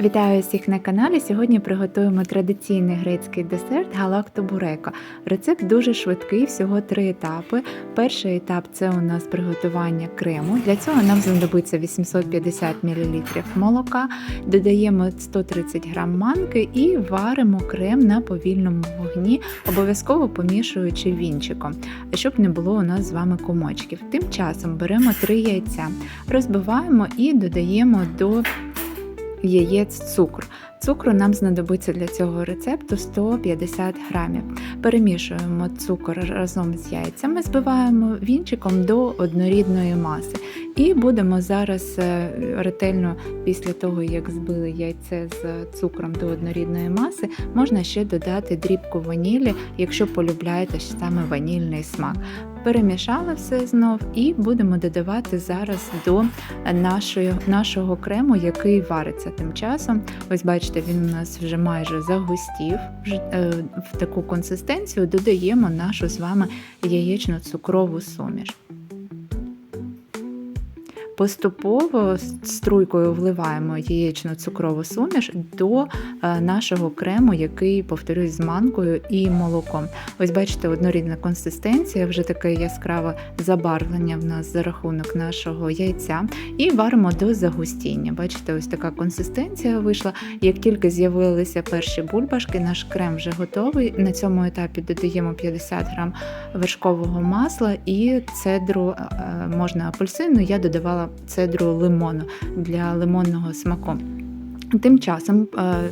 Вітаю всіх на каналі. Сьогодні приготуємо традиційний грецький десерт галактобурека. Рецепт дуже швидкий, всього три етапи. Перший етап це у нас приготування крему. Для цього нам знадобиться 850 мл молока, додаємо 130 г манки і варимо крем на повільному вогні, обов'язково помішуючи вінчиком, щоб не було у нас з вами комочків. Тим часом беремо три яйця, розбиваємо і додаємо до яєць цукру. Цукру нам знадобиться для цього рецепту 150 грамів. Перемішуємо цукор разом з яйцями, збиваємо вінчиком до однорідної маси. І будемо зараз е, ретельно, після того, як збили яйце з цукром до однорідної маси, можна ще додати дрібку ванілі, якщо полюбляєте саме ванільний смак. Перемішали все знов і будемо додавати зараз до нашої, нашого крему, який вариться тим часом. Ось бачите, він у нас вже майже загустів е, в таку консистенцію. Додаємо нашу з вами яєчно-цукрову суміш. Поступово струйкою вливаємо яєчну цукрову суміш до е, нашого крему, який, повторюсь, з манкою і молоком. Ось бачите, однорідна консистенція, вже таке яскраве забарвлення в нас за рахунок нашого яйця. І варимо до загустіння. Бачите, ось така консистенція вийшла. Як тільки з'явилися перші бульбашки, наш крем вже готовий. На цьому етапі додаємо 50 грам вершкового масла і цедру е, можна апельсину. Я додавала цедру лимону для лимонного смаку. Тим часом е,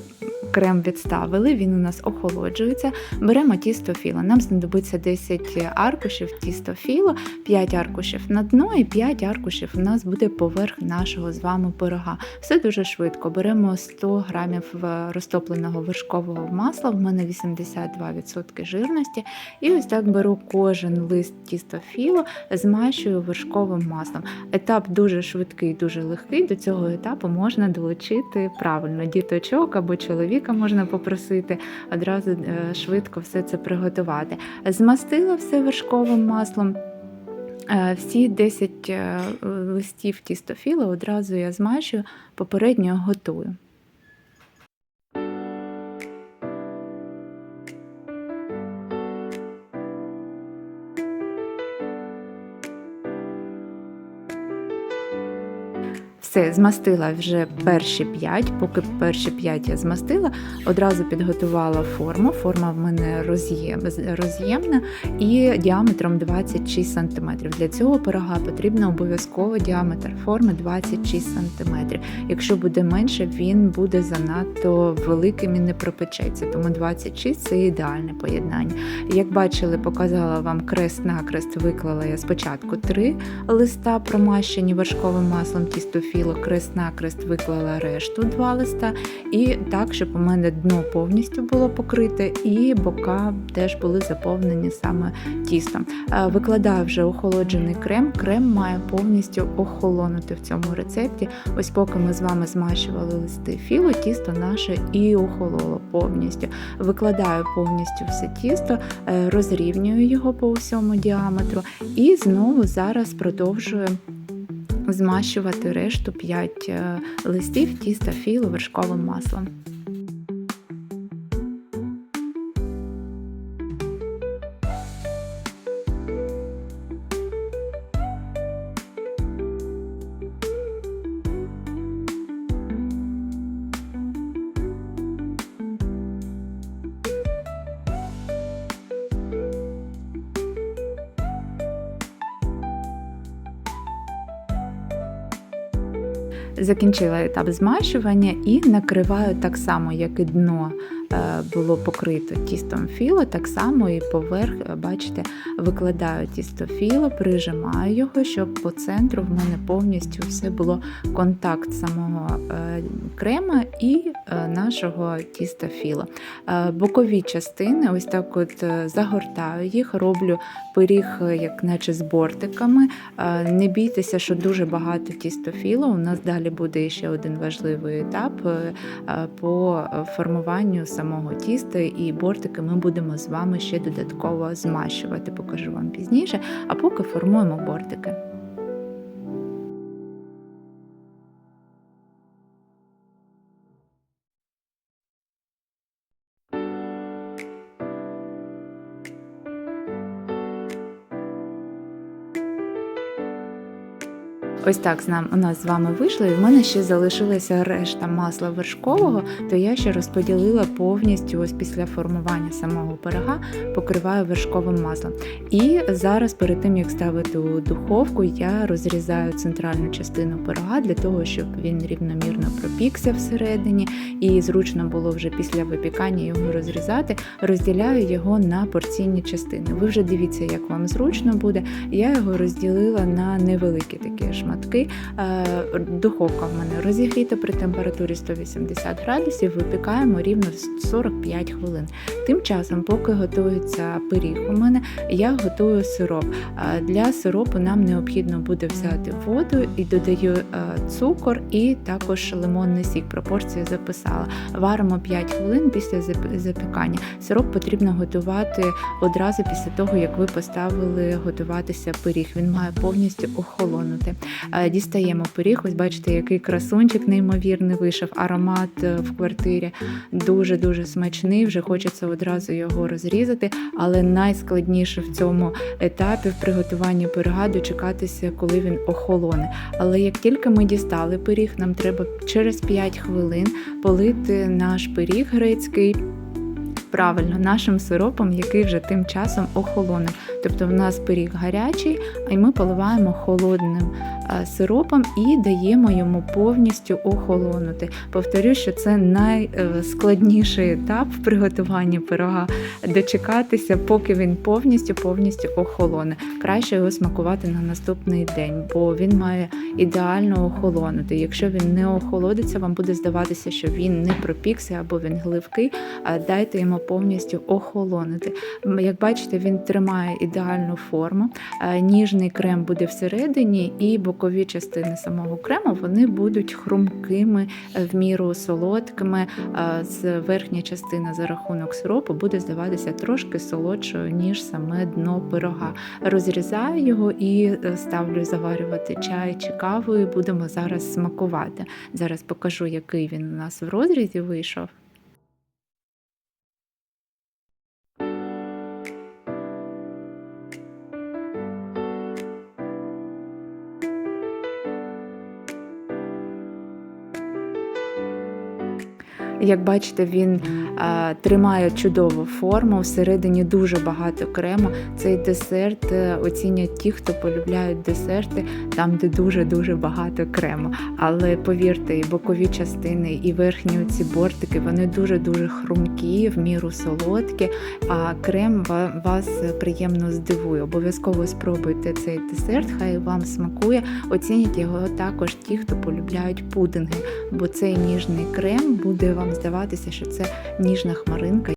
крем відставили, він у нас охолоджується. Беремо тісто філо. Нам знадобиться 10 аркушів тісто філо, 5 аркушів на дно і 5 аркушів у нас буде поверх нашого з вами пирога. Все дуже швидко. Беремо 100 грамів розтопленого вершкового масла, в мене 82% жирності. І ось так беру кожен лист тісто філо, змащую вершковим маслом. Етап дуже швидкий, дуже легкий. До цього етапу можна долучити правильно діточок або чоловіка можна попросити одразу е, швидко все це приготувати. Змастила все вершковим маслом. Е, Всі 10 е, листів тістофіла одразу я змащую, попередньо готую. Все, змастила вже перші 5, поки перші 5 я змастила, одразу підготувала форму. Форма в мене роз'єм, роз'ємна і діаметром 26 см. Для цього пирога потрібно обов'язково діаметр форми 26 см. Якщо буде менше, він буде занадто великим і не пропечеться. Тому 26 це ідеальне поєднання. Як бачили, показала вам крест-накрест, виклала я спочатку три листа, промащені вершковим маслом тістофіло, крест-накрест виклала решту два листа, і так, щоб у мене дно повністю було покрите, і бока теж були заповнені саме тістом. Е, Викладаю вже охолоджений крем. Крем має повністю охолонути в цьому рецепті. Ось поки ми з вами змащували листи філо, тісто наше і охололо повністю. Викладаю повністю все тісто, е, розрівнюю його по усьому діаметру, і знову зараз продовжую змащувати решту 5 листів тіста філо вершковим маслом. Закінчила етап змащування і накриваю так само, як і дно було покрито тістом філо, так само і поверх, е, бачите, викладаю тісто філо, прижимаю його, щоб по центру в мене повністю все було контакт самого е, крема і нашого тіста філо. Бокові частини, ось так от загортаю їх, роблю пиріг, як наче з бортиками. Не бійтеся, що дуже багато тістофіло. У нас далі буде ще один важливий етап по формуванню самого тіста, і бортики ми будемо з вами ще додатково змащувати, покажу вам пізніше, а поки формуємо бортики. Ось так з нам у нас з вами вийшло, і в мене ще залишилася решта масла вершкового, то я ще розподілила повністю ось після формування самого пирога, покриваю вершковим маслом. І зараз, перед тим як ставити у духовку, я розрізаю центральну частину пирога для того, щоб він рівномірно пропікся всередині, і зручно було вже після випікання його розрізати. Розділяю його на порційні частини. Ви вже дивіться, як вам зручно буде. Я його розділила на невеликі такі шматки. Е, Духовка в мене розігріта при температурі 180 градусів, випікаємо рівно 45 хвилин. Тим часом, поки готується пиріг у мене, я готую сироп. Е, Для сиропу нам необхідно буде взяти воду і додаю е, цукор і також лимонний сік. Пропорцію записала. Варимо 5 хвилин після запікання. Сироп потрібно готувати одразу після того, як ви поставили готуватися пиріг. Він має повністю охолонути. Е, Дістаємо пиріг. Ось бачите, який красунчик неймовірний вийшов. Аромат е, в квартирі дуже дуже смачний. Вже хочеться одразу його розрізати. Але найскладніше в цьому етапі в приготуванні пирога дочекатися, коли він охолоне. Але як тільки ми дістали пиріг, нам треба через 5 хвилин полити наш пиріг грецький. Правильно, нашим сиропом, який вже тим часом охолоне. Тобто в нас пиріг гарячий, а ми поливаємо холодним е, сиропом і даємо йому повністю охолонути. Повторю, що це найскладніший етап в приготуванні пирога дочекатися, поки він повністю повністю охолоне. Краще його смакувати на наступний день, бо він має ідеально охолонути. Якщо він не охолодиться, вам буде здаватися, що він не пропікся або він гливкий. Дайте йому повністю охолонити. Як бачите, він тримає ідеальну форму. Е, Ніжний крем буде всередині, і бокові частини самого крему вони будуть хрумкими, е, в міру солодкими. Е, З верхня частина за рахунок сиропу буде здаватися трошки солодшою, ніж саме дно пирога. Розрізаю його і ставлю заварювати чай чи каву. і Будемо зараз смакувати. Зараз покажу, який він у нас в розрізі вийшов. Як бачите, він тримає чудову форму, всередині дуже багато крему. Цей десерт е, оцінять ті, хто полюбляють десерти, там, де дуже-дуже багато крему. Але повірте, і бокові частини, і верхні ці бортики, вони дуже-дуже хрумкі, в міру солодкі, а крем вас приємно здивує. Обов'язково спробуйте цей десерт, хай вам смакує. Оцінять його також ті, хто полюбляють пудинги, бо цей ніжний крем буде вам здаватися, що це ніжна хмаринка.